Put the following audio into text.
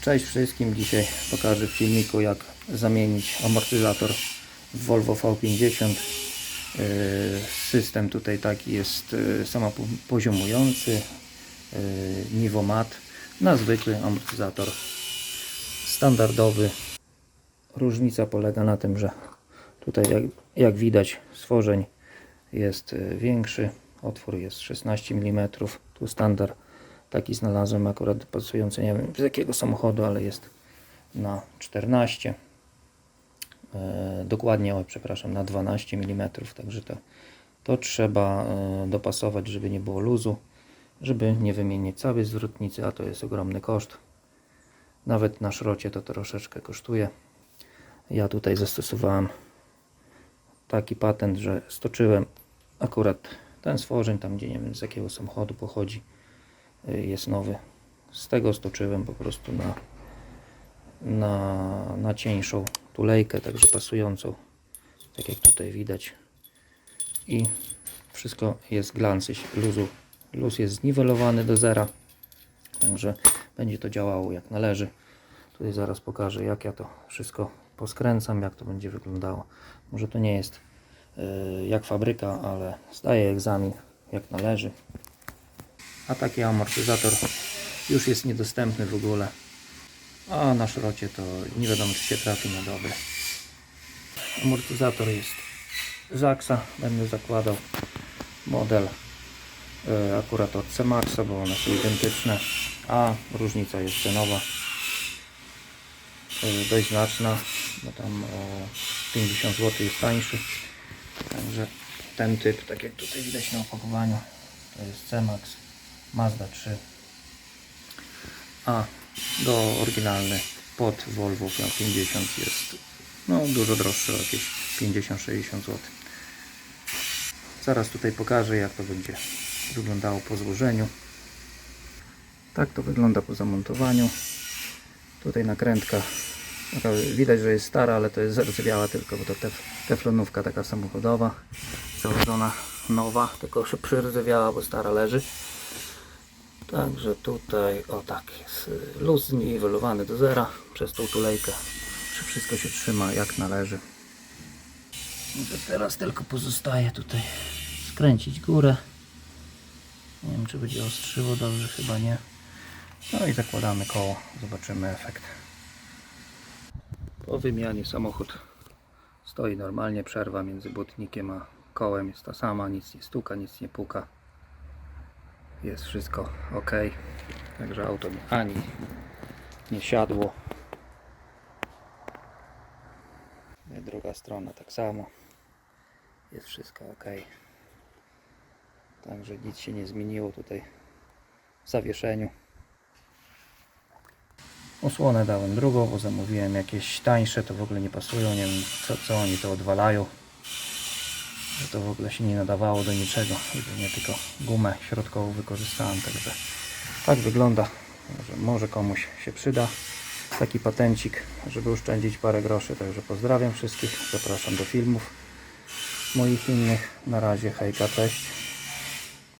Cześć wszystkim, dzisiaj pokażę w filmiku jak zamienić amortyzator w Volvo V50 Yy, System tutaj taki jest yy, samopoziomujący yy, Nivomat na zwykły amortyzator standardowy. Różnica polega na tym, że tutaj jak, jak widać stworzeń jest większy, otwór jest 16 mm, tu standard taki znalazłem akurat pasujący, nie wiem z jakiego samochodu, ale jest na 14 e, dokładnie, przepraszam, na 12 mm, także to, to trzeba e, dopasować, żeby nie było luzu, żeby nie wymienić całej zwrotnicy, a to jest ogromny koszt. Nawet na szrocie to troszeczkę kosztuje. Ja tutaj zastosowałem taki patent, że stoczyłem akurat ten stworzeń, tam gdzie nie wiem z jakiego samochodu pochodzi, jest nowy. Z tego stoczyłem po prostu na, na, na cieńszą tulejkę, także pasującą, tak jak tutaj widać. I wszystko jest glansy luzu. Luz jest zniwelowany do zera, także będzie to działało jak należy. Tutaj zaraz pokażę jak ja to wszystko poskręcam, jak to będzie wyglądało. Może to nie jest y, jak fabryka, ale zdaję egzamin jak należy. A taki amortyzator już jest niedostępny w ogóle. A na szrocie to nie wiadomo czy się trafi na dobry. Amortyzator jest Zaxa, będę zakładał model y, akurat od C-Maxa, bo one są identyczne, a różnica jest cenowa dość znaczna, bo tam o 50 zł jest tańszy. Także ten typ, tak jak tutaj widać na opakowaniu, to jest C-Max Mazda 3. A do oryginalny pod Volvo 50 jest no dużo droższy, jakieś 50-60 zł. Zaraz tutaj pokażę jak to będzie wyglądało po złożeniu. Tak to wygląda po zamontowaniu. Tutaj nakrętka widać, że jest stara, ale to jest zardzewiała tylko, bo to tef teflonówka taka samochodowa założona nowa, tylko przyrzewiała, bo stara leży. Także tutaj o tak jest y, luz zniwelowany do zera przez tą tulejkę. Czy wszystko się trzyma jak należy. Teraz tylko pozostaje tutaj skręcić górę. Nie wiem czy będzie ostrzyło dobrze, chyba nie. No i zakładamy koło, zobaczymy efekt. Po wymianie samochód stoi normalnie, przerwa między błotnikiem a kołem jest ta sama, nic nie stuka, nic nie puka. Jest wszystko ok. Także auto mi ani nie siadło. I Druga strona tak samo. Jest wszystko ok. Także nic się nie zmieniło tutaj w zawieszeniu. Osłonę dałem drugą, bo zamówiłem jakieś tańsze, to w ogóle nie pasują, nie wiem co, co oni to odwalają. Że to w ogóle się nie nadawało do niczego, jedynie tylko gumę środkową wykorzystałem, także tak wygląda. Może, może komuś się przyda taki patencik, żeby oszczędzić parę groszy, także pozdrawiam wszystkich, zapraszam do filmów moich innych. Na razie, hejka, cześć.